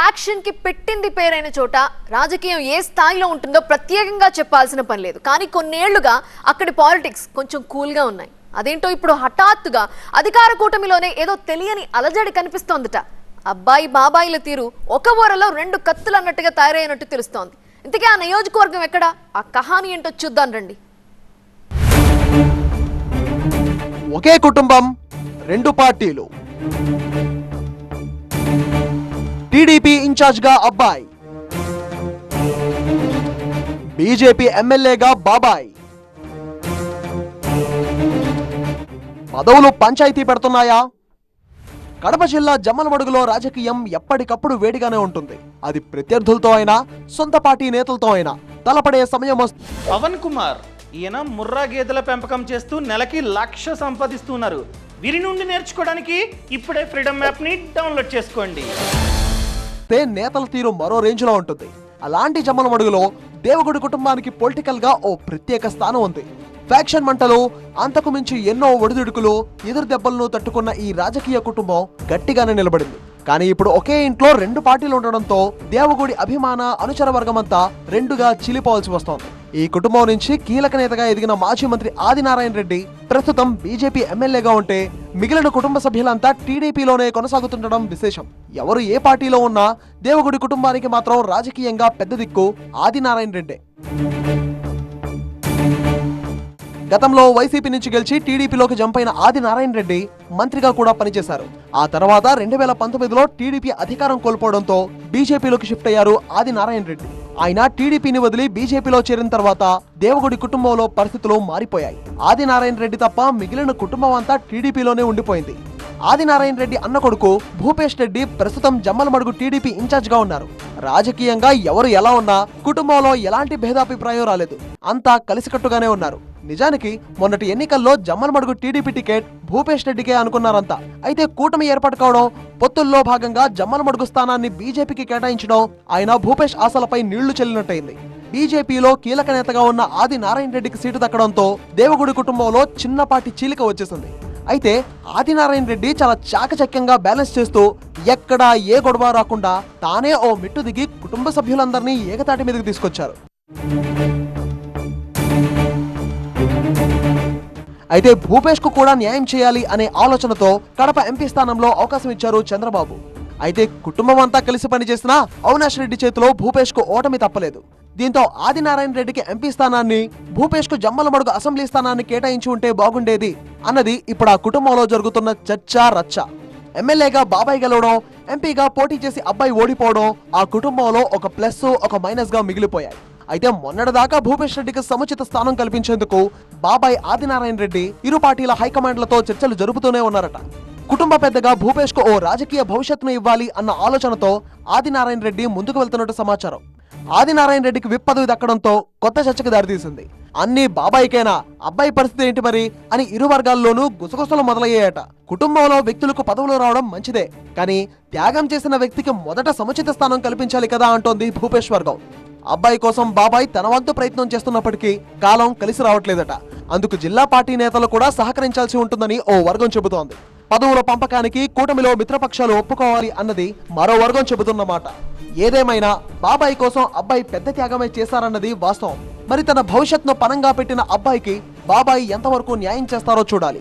ఫ్యాక్షన్కి పెట్టింది పేరైన చోట రాజకీయం ఏ స్థాయిలో ఉంటుందో ప్రత్యేకంగా చెప్పాల్సిన పని లేదు. కానీ కొన్నేళ్ళుగా అక్కడి పాలిటిక్స్ కొంచెం కూల్గా ఉన్నాయి. అదేంటో ఇప్పుడు హఠాత్తుగా అధికార కూటమిలోనే ఏదో తెలియని అలజడి కనిపిస్తోందట. అబ్బాయి బాబాయిల తీరు ఒక ఊరలో రెండు కత్తులు అన్నట్టుగా తయారైనట్టు తెలుస్తోంది. ఇంతకీ ఆ నియోజకవర్గం ఎక్కడ? ఆ కహాని ఏంటో చూద్దాం రండి. ఒకే కుటుంబం రెండు పార్టీలు. టీడీపీ ఇన్ఛార్జ్గా అబ్బాయి. బీజేపీ ఎమ్మెల్యేగా బాబాయ్. పదవులు పంచాయతీ పెడుతున్నాయా? కడప జిల్లా జమ్మలమడుగులో రాజకీయం ఎప్పటికప్పుడు వేడిగానే ఉంటుంది. అది ప్రత్యర్థులతో అయినా సొంత పార్టీ నేతలతో అయినా. తలపడే సమయం వస్తుంది పవన్ కుమార్ ఈయన ముర్రా గేదెల పెంపకం చేస్తూ నెలకి లక్ష సంపాదిస్తున్నారు. వీరి నుండి నేర్చుకోవడానికి ఇప్పుడే ఫ్రీడమ్ యాప్ని డౌన్లోడ్ చేసుకోండి. తే నేతల తీరు మరో రేంజ్లో ఉంటుంది. అలాంటి జమ్మలమడుగులో దేవగుడి కుటుంబానికి పొలిటికల్గా ఓ ప్రత్యేక స్థానం ఉంది. ఫ్యాక్షన్ మంటలు అంతకు మించి ఎన్నో ఒడిదుడుకులు ఎదురు దెబ్బలను తట్టుకున్న ఈ రాజకీయ కుటుంబం గట్టిగానే నిలబడింది. కానీ ఇప్పుడు ఒకే ఇంట్లో రెండు పార్టీలు ఉండడంతో దేవగుడి అభిమాన అనుచర వర్గమంతా రెండుగా చిలిపోవాల్సి వస్తోంది. ఈ కుటుంబం నుంచి కీలక నేతగా ఎదిగిన మాజీ మంత్రి ఆదినారాయణ రెడ్డి ప్రస్తుతం బీజేపీ ఎమ్మెల్యేగా ఉంటే మిగిలిన కుటుంబ సభ్యులంతా టీడీపీలోనే కొనసాగుతుండడం విశేషం. ఎవరు ఏ పార్టీలో ఉన్నా దేవగుడి కుటుంబానికి మాత్రం రాజకీయంగా పెద్ద దిక్కు ఆదినారాయణ రెడ్డే. గతంలో వైసీపీ నుంచి గెలిచి టీడీపీలోకి జంప్ అయిన ఆదినారాయణ రెడ్డి మంత్రిగా కూడా పనిచేశారు. ఆ తర్వాత రెండు వేల పంతొమ్మిదిలో టీడీపీ అధికారం కోల్పోవడంతో బీజేపీలోకి షిఫ్ట్ అయ్యారు ఆదినారాయణ రెడ్డి. ఆయన టీడీపీని వదిలి బీజేపీలో చేరిన తర్వాత దేవగుడి కుటుంబంలో పరిస్థితులు మారిపోయాయి. ఆదినారాయణ రెడ్డి తప్ప మిగిలిన కుటుంబం అంతా టీడీపీలోనే ఉండిపోయింది. ఆదినారాయణ రెడ్డి అన్న కొడుకు భూపేష్ రెడ్డి ప్రస్తుతం జమ్మలమడుగు టీడీపీ ఇన్ఛార్జ్గా ఉన్నారు. రాజకీయంగా ఎవరు ఎలా ఉన్నా కుటుంబంలో ఎలాంటి భేదాభిప్రాయం రాలేదు. అంతా కలిసికట్టుగానే ఉన్నారు. నిజానికి మొన్నటి ఎన్నికల్లో జమ్మలమడుగు టీడీపీ టికెట్ భూపేష్ రెడ్డికే అనుకున్నారంతా అయితే కూటమి ఏర్పాటు కావడం పొత్తుల్లో భాగంగా జమ్మలమడుగు స్థానాన్ని బీజేపీకి కేటాయించడం ఆయన భూపేష్ ఆశలపై నీళ్ళు చెల్లినట్టయింది. బీజేపీలో కీలక నేతగా ఉన్న ఆది నారాయణ రెడ్డికి సీటు దక్కడంతో దేవగుడి కుటుంబంలో చిన్నపాటి చీలిక వచ్చేసింది. అయితే ఆదినారాయణ రెడ్డి చాలా చాకచక్యంగా బ్యాలెన్స్ చేస్తూ ఎక్కడా ఏ గొడవ రాకుండా తానే ఓ మిట్టు దిగి కుటుంబ సభ్యులందరినీ ఏకతాటి మీదకి తీసుకొచ్చారు. అయితే భూపేష్కు కూడా న్యాయం చేయాలి అనే ఆలోచనతో కడప ఎంపీ స్థానంలో అవకాశం ఇచ్చారు చంద్రబాబు. అయితే కుటుంబం అంతా కలిసి పనిచేసిన అవినాష్ రెడ్డి చేతిలో భూపేష్కు ఓటమి తప్పలేదు. దీంతో ఆదినారాయణ రెడ్డికి ఎంపీ స్థానాన్ని భూపేష్కు జమ్మలమడుగు అసెంబ్లీ స్థానాన్ని కేటాయించి ఉంటే బాగుండేది అన్నది ఇప్పుడు ఆ కుటుంబంలో జరుగుతున్న చర్చ రచ్చ. ఎమ్మెల్యేగా బాబాయ్ గెలవడం ఎంపీగా పోటీ చేసి అబ్బాయి ఓడిపోవడం ఆ కుటుంబంలో ఒక ప్లస్ ఒక మైనస్గా మిగిలిపోయాయి. అయితే మొన్నటిదాకా భూపేష్ రెడ్డికి సముచిత స్థానం కల్పించేందుకు బాబాయ్ ఆదినారాయణ రెడ్డి ఇరు పార్టీల హైకమాండ్లతో చర్చలు జరుపుతూనే ఉన్నారట. కుటుంబ పెద్దగా భూపేష్కు ఓ రాజకీయ భవిష్యత్తును ఇవ్వాలి అన్న ఆలోచనతో ఆదినారాయణ రెడ్డి ముందుకు వెళ్తున్నట్టు సమాచారం. ఆదినారాయణ రెడ్డికి విప్ పదవి దక్కడంతో కొత్త చర్చకు దారితీసింది. అన్ని బాబాయికేనా అబ్బాయి పరిస్థితి ఏంటి మరి అని ఇరు వర్గాల్లోనూ గుసగుసలు మొదలయ్యాయట. కుటుంబంలో వ్యక్తులకు పదవులు రావడం మంచిదే కానీ త్యాగం చేసిన వ్యక్తికి మొదట సముచిత స్థానం కల్పించాలి కదా అంటోంది భూపేష్ వర్గం. అబ్బాయి కోసం బాబాయ్ తన వంతు ప్రయత్నం చేస్తున్నప్పటికీ కాలం కలిసి రావట్లేదట. అందుకు జిల్లా పార్టీ నేతలు కూడా సహకరించాల్సి ఉంటుందని ఓ వర్గం చెబుతోంది. పదవుల పంపకానికి కూటమిలో మిత్రపక్షాలు ఒప్పుకోవాలి అన్నది మరో వర్గం చెబుతున్నమాట. ఏదేమైనా బాబాయ్ కోసం అబ్బాయి పెద్ద త్యాగమే చేశారన్నది వాస్తవం. మరి తన భవిష్యత్తును పనంగా పెట్టిన అబ్బాయికి బాబాయ్ ఎంతవరకు న్యాయం చేస్తారో చూడాలి.